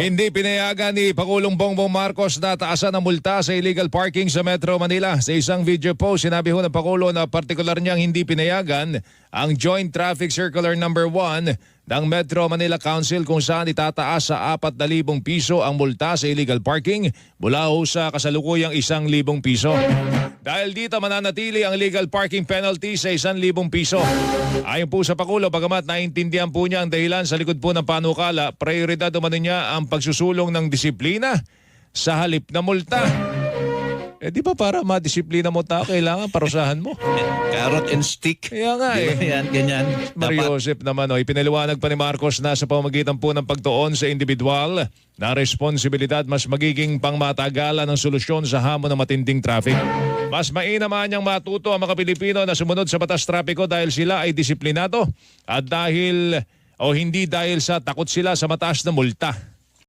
Hindi pinayagan ni Pangulong Bongbong Marcos na taasan ng multa sa illegal parking sa Metro Manila. Sa isang video post, sinabi ho ng Pangulo na partikular niyang hindi pinayagan ang Joint Traffic Circular Number 1 ng Metro Manila Council kung saan itataas sa 4,000 piso ang multa sa illegal parking mula ho sa kasalukuyang 1,000 piso. Dahil dito mananatili ang legal parking penalty sa 1,000 piso. Ayon po sa Pangulo, bagamat naintindihan po niya ang dahilan sa likod po ng panukala, prioridad umano niya ang pagsusulong ng disiplina sa halip na multa. Eh di ba para madisiplina mo tao, kailangan parusahan mo. Carrot and stick. Kaya nga eh. yan, ganyan. Mario Joseph naman, oh, ipinaliwanag pa ni Marcos na sa pamamagitan po ng pagtuon sa individual na responsibilidad mas magiging pangmatagalan ng solusyon sa hamon ng matinding traffic. Mas mainaman niyang matuto ang mga Pilipino na sumunod sa batas trapiko dahil sila ay disiplinado at dahil o hindi dahil sa takot sila sa mataas na multa.